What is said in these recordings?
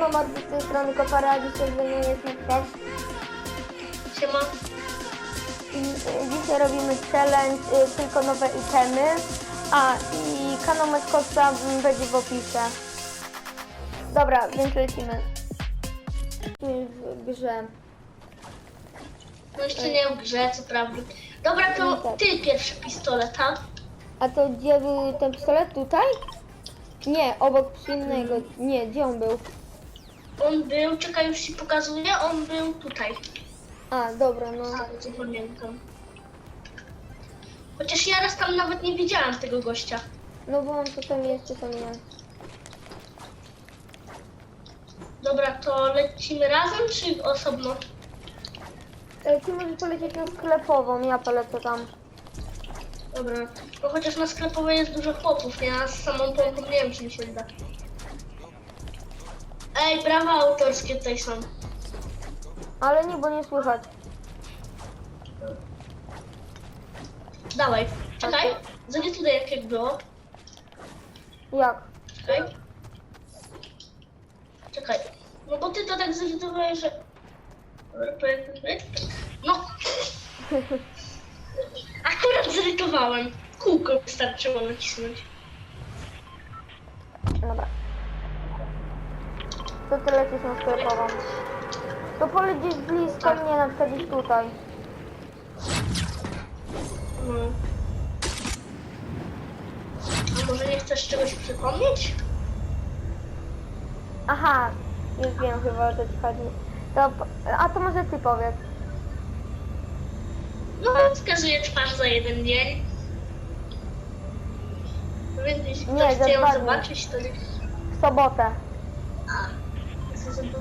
Marty z tej strony Kopara, dzisiaj ze mną jest Niklas. Siema. I dzisiaj robimy challenge, y, tylko nowe itemy. A, i kanał Maskotca mm, będzie w opisie. Dobra, więc lecimy. W grze. No jeszcze nie w grze, co prawda. Dobra, No to tak. ty pierwszy pistolet, tak? A to gdzie był ten pistolet? Tutaj? Nie, obok przy innego. Nie, gdzie on był? On był, czekaj, już ci pokazuję, on był tutaj. A, dobra, no. A, co pamiętam. Chociaż ja raz tam nawet nie widziałam tego gościa. No bo on jest, czy tam nie. Dobra, to lecimy razem czy osobno? E, Ty możesz polecieć na sklepową, ja polecę tam. Dobra, no chociaż na sklepowej jest dużo chłopów, ja z samą pompą nie wiem, czy mi się uda. Ej, brawa autorskie tutaj są. Ale nie, bo nie słychać. Dawaj, czekaj, zajdę tutaj jak, jak było. Jak? Czekaj. Czekaj. No bo ty to tak zrezygnowałeś, że... No. Akurat zirytowałem. Kółko wystarczyło nacisnąć. Dobra. To ty lecisz na sklepową. To poleć gdzieś blisko mnie, na przykład gdzieś tutaj. No. A może nie chcesz czegoś przypomnieć? Aha, już wiem chyba o co ci chodzi. To, a to może ty powiedz. No, wskazuję twarz za jeden dzień. Więc jeśli Nie, ktoś za chce ją dwa dni. zobaczyć, to nie... W sobotę. A.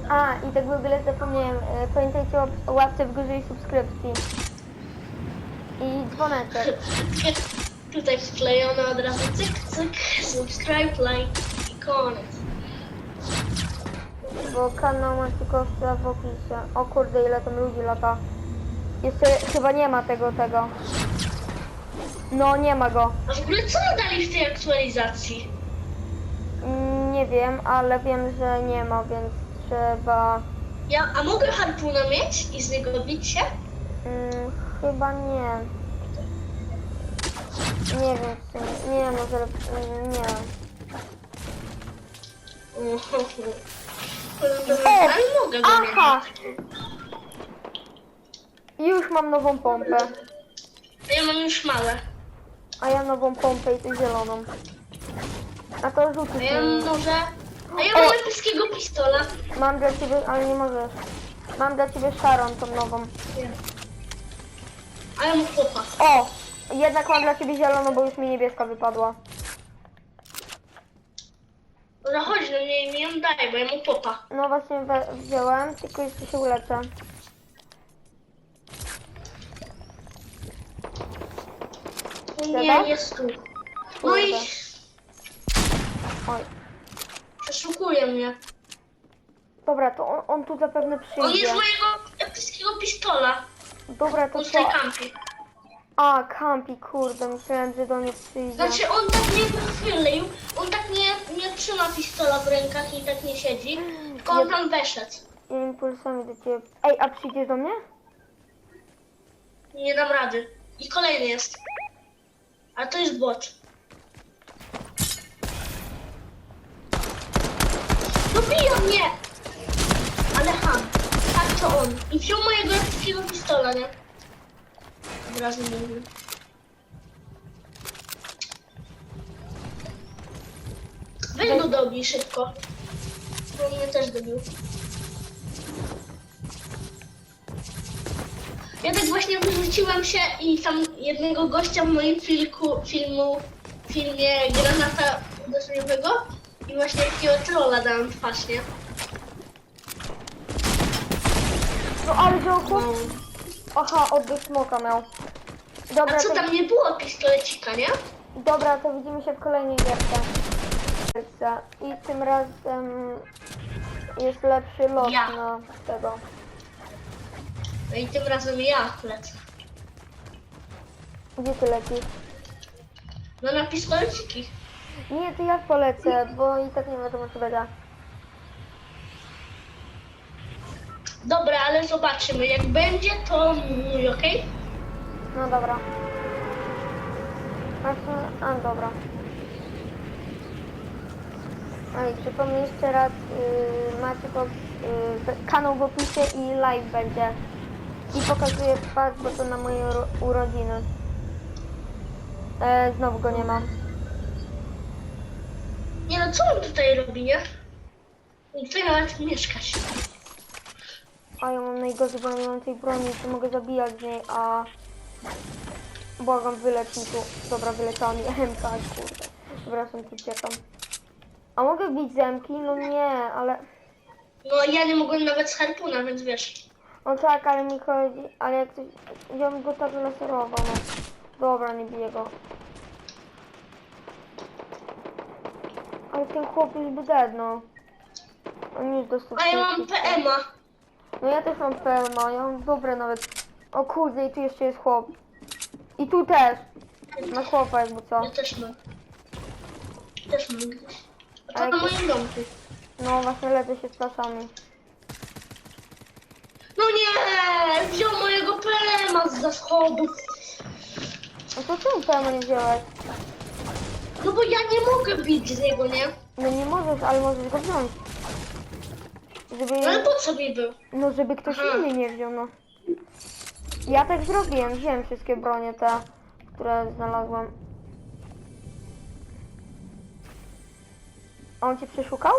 A, i tak w ogóle zapomniałem. e, Pamiętajcie o łapce w górze i subskrypcji. I dzwoneczek. Tutaj wklejone od razu cyk, cyk, subscribe, like i koniec. Bo kanał ma tylko w opisie. O kurde, ile tam ludzi lata. Jeszcze chyba nie ma tego, tego. No, nie ma go. A w ogóle co dali w tej aktualizacji? Mm, Nie wiem, ale wiem, że nie ma, więc trzeba. Ja, a mogę harpuna mieć i z niego bić się? Mm, chyba nie. Nie wiem, w sumie. Nie, może. mm, Nie. Ale mogę go Aha! mieć. Już mam nową pompę. A ja mam już małe. A ja nową pompę i tę zieloną. A to A rzucić ja może... A ja mam epickiego pistola. Mam dla ciebie, ale nie możesz. Mam dla ciebie szarą tą nową. A ja mam chłopa. O! Jednak mam dla ciebie zieloną, bo już mi niebieska wypadła. Dobra, chodź mnie i mi ją daj, bo ja mam chłopa. No właśnie we, wziąłem, tylko jeszcze się uleczę. O Dobra? nie, jest tu. No i. Oj. Przeszukuje mnie. Dobra, to on, on tu zapewne On przyjdzie. jest mojego epickiego pistola. Dobra, to On co? tutaj kampi. A, kampi, kurde, myślałem, że do mnie przyjdzie. Znaczy on tak nie wychylił, on tak nie, nie trzyma pistola w rękach i tak nie siedzi, tylko on tam weszedł. Ja impulsami do ciebie. Ej, a przyjdziesz do mnie? Nie dam rady. I kolejny jest. A to jest bot. Mnie! Ale ham. Tak to on. I wziął mojego epickiego pistola, nie? Od razu mówię. Weź go dobij szybko. Bo mnie też dobił. Ja tak właśnie wyrzuciłam się i tam jednego gościa w moim filku, filmu, filmie granata uderzeniowego i właśnie takiego trolla dałam twarz, nie? No ale działku? Aha, oddech smoka miał. Dobra, A co to, tam nie było pistolecika, nie? dobra, to widzimy się w kolejnej gierce. I tym razem jest lepszy lot Ja. na tego. No i tym razem ja lecę. Gdzie ty lecisz? No na pistoleciki. Nie, to ja polecę, bo i tak nie wiadomo co będzie. Dobra, ale zobaczymy. Jak będzie, to mój, okej? No dobra. A, a dobra. I przypomnę jeszcze raz, yy, macie po, yy, kanał w opisie i live będzie. I pokazuję twarz, bo to na moje uro- urodziny. E, znowu go nie mam. Nie no, co on tutaj robi, nie? Tutaj nawet mieszkać. A ja mam najgorzej, bo nie mam tej broni, to mogę zabijać z niej, a... Błagam, wylecz mi tu. Dobra, wyleciała mi MK, kurde. Dobra, są tu uciekam. A mogę bić zemki? No nie, ale... No ja nie mogłem nawet z harpuna, więc wiesz. No tak, ale mi chodzi... Ale jak ktoś... Ja bym go tak laserował, no. Dobra, nie biję go. Ale ten chłop już by dead, no. On już dostał... A ja mam PMA. No ja też mam ja mam dobre nawet. O kurde, i tu jeszcze jest chłop. I tu też. Na chłopa jakby co. Ja też mam. Też mam gdzieś. A to Ale na to- moim domku. No właśnie lecę się z czasami. No nie! Wziął mojego PMA za schodów. No to czemu PMA nie wziąłeś? No bo ja nie mogę bić z niego, nie? No nie możesz, ale możesz go wziąć. Żeby, No ale po co mi był? no żeby ktoś Aha. inny nie wziął, no. Ja tak zrobiłem, wziąłem wszystkie bronie te, które znalazłem. A on cię przeszukał?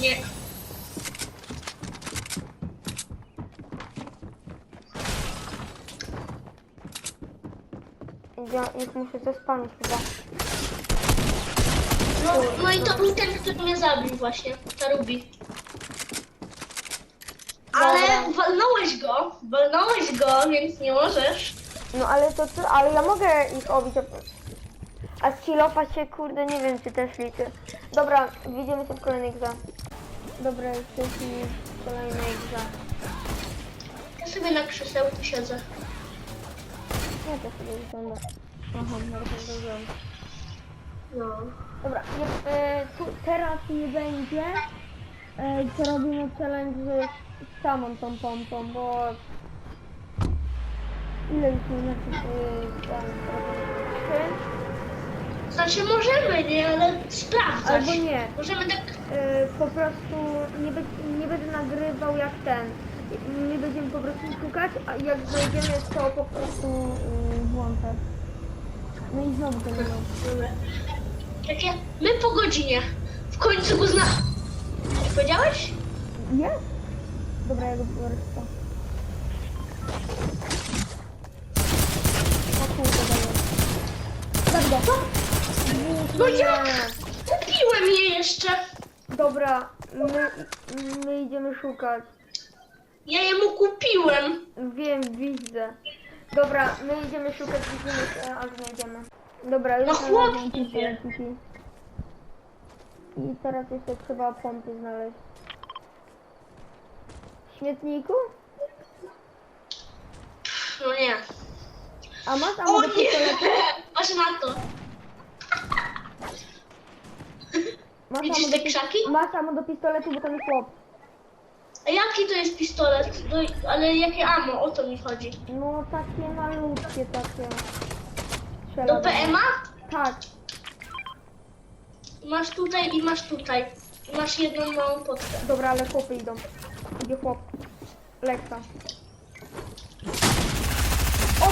Nie. Ja już muszę zespamić chyba. No, no i to był ten, który mnie zabił właśnie. Ta Ruby. Ale Dobra. Walnąłeś go, walnąłeś go, więc nie możesz. No ale to co, ale ja mogę ich obić. a- z się kurde nie wiem czy też liczy. Dobra, widzimy się w kolejnej grze. Dobra, jesteśmy w kolejnej grze. Ja sobie na krzesełku siedzę. Nie to sobie wygląda. Aha, bardzo dobrze. No. Dobra, e, tu, teraz nie będzie. E, co robimy challenge z samą tą pompą, bo ile już e, robimy? Trzy? Znaczy możemy, nie, ale sprawdzać. Albo nie. Możemy tak... E, po prostu nie, be, nie będę nagrywał jak ten. Nie będziemy po prostu szukać, a jak znajdziemy to po prostu y, włączę. No i znowu to nie. Takie, my po godzinie. W końcu go zna... Powiedziałeś? Nie? Dobra, ja go biorę to. O kurde, daję. Zabij go. No Nie. jak? Kupiłem je jeszcze. Dobra, my, my idziemy szukać. Ja je mu kupiłem. Wiem, widzę. Dobra, my idziemy szukać, widzimy aż znajdziemy. Dobra, już No pistoleciki. I teraz jeszcze trzeba pompy znaleźć. Śmietniku? No nie. A masz O ammo do nie! pistoletu? Patrz na to. Masz Widzisz ammo do te pis- krzaki? Masz ammo do pistoletu, bo tam jest chłop. A jaki to jest pistolet? No, ale jakie ammo? O to mi chodzi. No takie malutkie, takie. Strzela Do do- PMA? Tak. Masz tutaj i masz tutaj. I masz jedną małą potkę. Dobra, ale chłopy idą. Idzie chłop. Lekka. O!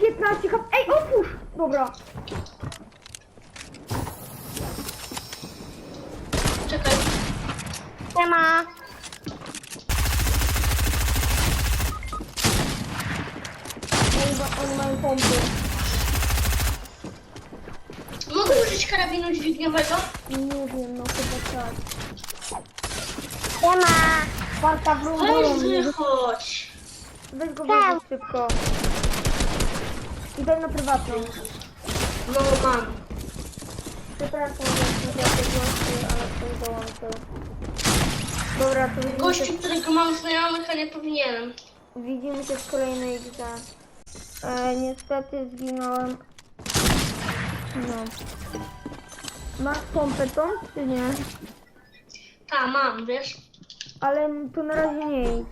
15 hap... Ej, otwórz! Dobra. Czekaj. Siema. Ma- oni mają pompy. Mogę użyć karabinu dźwigniowego? Nie wiem, no chyba tak. Siema. Walka w Weź wychodź. Weź go wyjdź szybko. Idę na prywatną. No mam. Przepraszam, że nie te głosy, ale to dołączył. Dobra, to widzimy Gościu, się, którego mam znajomych, a nie powinienem. widzimy się w kolejnej grze. E, niestety zginąłem. No. Masz pompę tą, czy nie? Ta, mam, wiesz? Ale to na razie nie idź.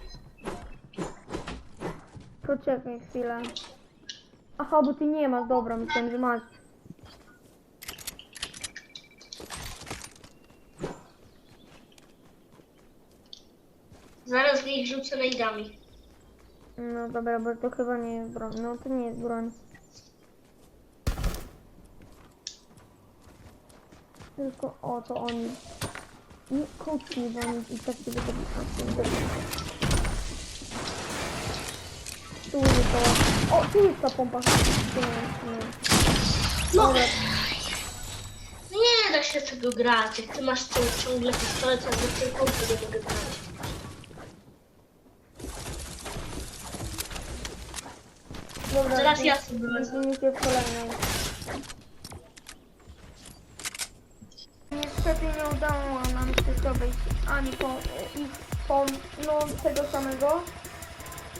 Poczekaj chwilę. Aha, bo ty nie masz, dobra, myślałem, że masz. Zaraz w nich rzucę najdami. No dobra, bo to chyba nie jest broń. No to nie jest broń. Tylko o to oni. Nie koci, bo oni i tak się wydobyli. Tu jest to. O, tu jest ta pompa. Nie, nie. No, Dobra. nie da się tego grać. Jak ty masz cią- ciągle pistolet, to do pompy nie mogę grać. Dobra, Teraz ja sobie wezmę. się w kolejnej. Niestety nie udało nam się zdobyć ani pom i pom no tego samego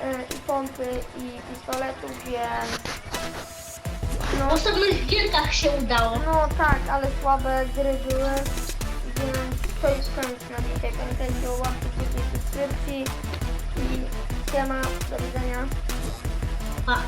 e, i pompy i pistoletów, więc W no, osobnych gierkach się udało. no tak, ale słabe gry były, więc to jest koniec na dzisiaj. O łapce, subskrypcji i siema, do widzenia Pa.